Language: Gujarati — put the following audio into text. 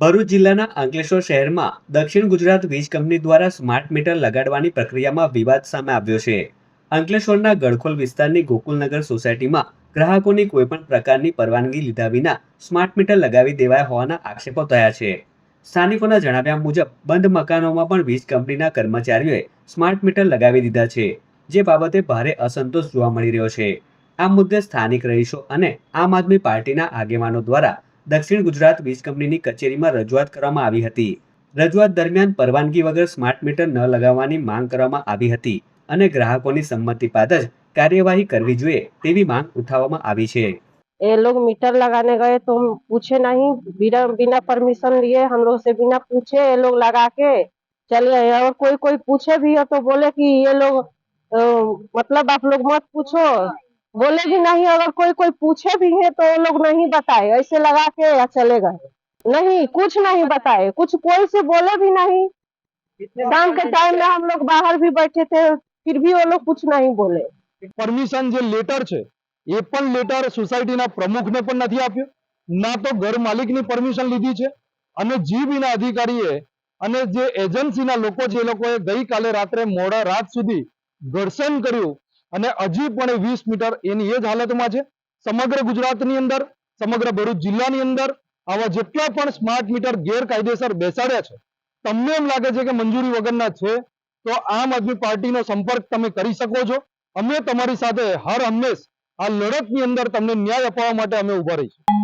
ભરૂચ જિલ્લાના અંકલેશ્વર શહેરમાં દક્ષિણ ગુજરાત વીજ કંપની દ્વારા સ્માર્ટ મીટર લગાડવાની પ્રક્રિયામાં વિવાદ સામે આવ્યો છે. અંકલેશ્વરના ગડખોલ વિસ્તારની ગોકુલનગર સોસાયટીમાં ગ્રાહકોની કોઈપણ પ્રકારની પરવાનગી લીધા વિના સ્માર્ટ મીટર લગાવી દેવાયા હોવાના આક્ષેપો થયા છે. સ્થાનિકોના જણાવ્યા મુજબ, બંધ મકાનોમાં પણ વીજ કંપનીના કર્મચારીઓએ સ્માર્ટ મીટર લગાવી દીધા છે, જે બાબતે ભારે અસંતોષ જોવા મળી રહ્યો છે. આ મુદ્દે સ્થાનિક રહીશો અને આમ આદમી પાર્ટીના આગેવાનો દ્વારા દક્ષિણ ગુજરાત વીજ કંપનીની કચેરીમાં રજૂઆત કરવામાં આવી હતી રજૂઆત દરમિયાન પરવાનગી વગર સ્માર્ટ મીટર ન લગાવવાની માંગ કરવામાં આવી હતી અને ગ્રાહકોની સંમતિ બાદ જ કાર્યવાહી કરવી જોઈએ તેવી માંગ ઉઠાવવામાં આવી છે ये लोग मीटर लगाने गए तो हम पूछे नहीं बिना बिना परमिशन लिए हम लोग से बिना पूछे ये लोग लगा के चले गए और कोई कोई पूछे भी हो तो बोले कि ये लोग अ, मतलब आप लोग मत पूछो बोले भी नहीं अगर कोई कोई पूछे भी है तो वो लोग नहीं बताए ऐसे लगा के या चले गए नहीं कुछ नहीं बताए कुछ कोई से बोले भी नहीं शाम के टाइम में हम लोग बाहर भी बैठे थे फिर भी वो लोग कुछ नहीं बोले પરમિશન જે લેટર છે એ પણ લેટર સોસાયટીના પ્રમુખને પણ નથી આપ્યો ના તો ઘર માલિકની પરમિશન લીધી છે અને જીબીના અધિકારીએ અને જે એજન્સીના લોકો છે એ લોકોએ ગઈકાલે રાત્રે મોડા રાત સુધી ઘર્ષણ કર્યું અને હજી પણ વીસ મીટર એની એ જ હાલતમાં છે. સમગ્ર ગુજરાતની અંદર, સમગ્ર ભરૂચ જિલ્લાની અંદર આવા જેટલા પણ સ્માર્ટ મીટર ગેરકાયદેસર બેસાડ્યા છે, તમને એમ લાગે છે કે મંજૂરી વગરના છે, તો આમ આદમી પાર્ટીનો સંપર્ક તમે કરી શકો છો. અમે તમારી સાથે હર હંમેશ આ લડતની અંદર તમને ન્યાય અપાવવા માટે અમે ઊભા રહીશું.